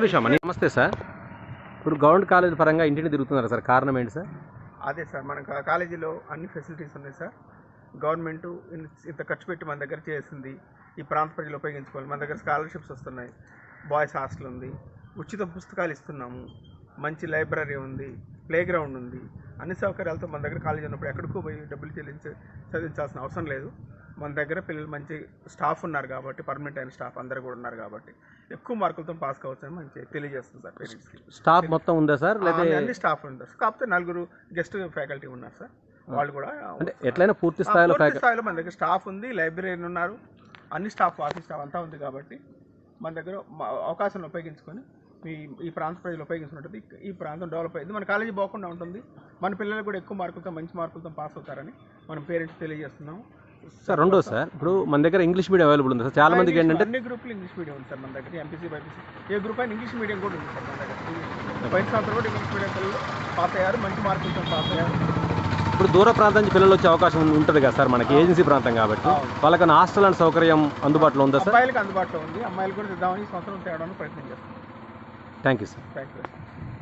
నిమిషం నమస్తే సార్. ఇప్పుడు గవర్నమెంట్ కాలేజ్ పరంగా ఇంటిని తిరుగుతున్నారు సార్. కారణం ఏంటి సార్? అదే సార్ మన కా- కాలేజీలో అన్ని ఫెసిలిటీస్ ఉన్నాయి సార్. గవర్నమెంట్ ఇన్- ఇంత ఖర్చు పెట్టి మన దగ్గర చేసింది. ఈ ప్రాంత ప్రజలు ఉపయోగించుకోవాలి. మన దగ్గర స్కాలర్షిప్స్ వస్తున్నాయి. బాయ్స్ హాస్టల్ ఉంది. ఉచిత పుస్తకాలు ఇస్తున్నాము. మంచి లైబ్రరీ ఉంది. ప్లే గ్రౌండ్ ఉంది. అన్ని సౌకర్యాలతో మన దగ్గర కాలేజీ ఉన్నప్పుడు ఎక్కడికో పోయి డబ్బులు చెల్లించి చదివించాల్సిన అవసరం లేదు. మన దగ్గర పిల్లలు మంచి స్టాఫ్ ఉన్నారు కాబట్టి పర్మనెంట్ అయిన స్టాఫ్ అందరు కూడా ఉన్నారు కాబట్టి ఎక్కువ మార్కులతో పాస్ కావచ్చని మంచి తెలియజేస్తుంది సార్ పేరెంట్స్కి స్టాఫ్ మొత్తం ఉందా సార్? లేదా అన్ని స్టాఫ్ ఉంటారు కాకపోతే నలుగురు గెస్ట్ ఫ్యాకల్టీ ఉన్నారు సార్. వాళ్ళు కూడా అంటే ఎట్లయినా పూర్తి స్థాయిలో పూర్తి స్థాయిలో మన దగ్గర స్టాఫ్ ఉంది లైబ్రరీన్ ఉన్నారు అన్ని స్టాఫ్ ఆఫీస్ స్టాఫ్ అంతా ఉంది కాబట్టి మన దగ్గర అవకాశాన్ని ఉపయోగించుకొని ఈ ఈ ప్రాంత ప్రజలు ఉపయోగించుకుంటుంది ఈ ప్రాంతం డెవలప్ అయింది. మన కాలేజీ పోకుండా ఉంటుంది మన పిల్లలు కూడా ఎక్కువ మార్కులతో మంచి మార్కులతో పాస్ అవుతారని మనం పేరెంట్స్ తెలియజేస్తున్నాము. సార్ రెండో సార్. ఇప్పుడు మన దగ్గర ఇంగ్లీష్ మీడియం అవైలబుల్ ఉంది సార్. చాలా మందికి ఏంటంటే అన్ని గ్రూపులు ఇంగ్లీష్ మీడియం ఉంది సార్ మన దగ్గర. ఎంపీసీ బైపీసీ ఏ గ్రూప్ అయినా ఇంగ్లీష్ మీడియం కూడా ఉంది సార్ మన దగ్గర. పోయిన సంవత్సరం కూడా ఇంగ్లీష్ మీడియం పిల్లలు పాస్ అయ్యారు మంచి మార్కులతో పాస్ అయ్యారు. ఇప్పుడు దూర ప్రాంతం నుంచి పిల్లలు వచ్చే అవకాశం ఉంటుంది కదా సార్ మనకి ఏజెన్సీ ప్రాంతం కాబట్టి. అవును. వాళ్ళకి హాస్టల్ అండ్ సౌకర్యం అందుబాటులో ఉందా సార్? అబ్బాయిలకు అందుబాటులో ఉంది. అమ్మాయిలు కూడా తెద్దామని ఈ సంవత్సరం తేవడానికి ప్రయత్నం చేస్తాం thank you sir thank you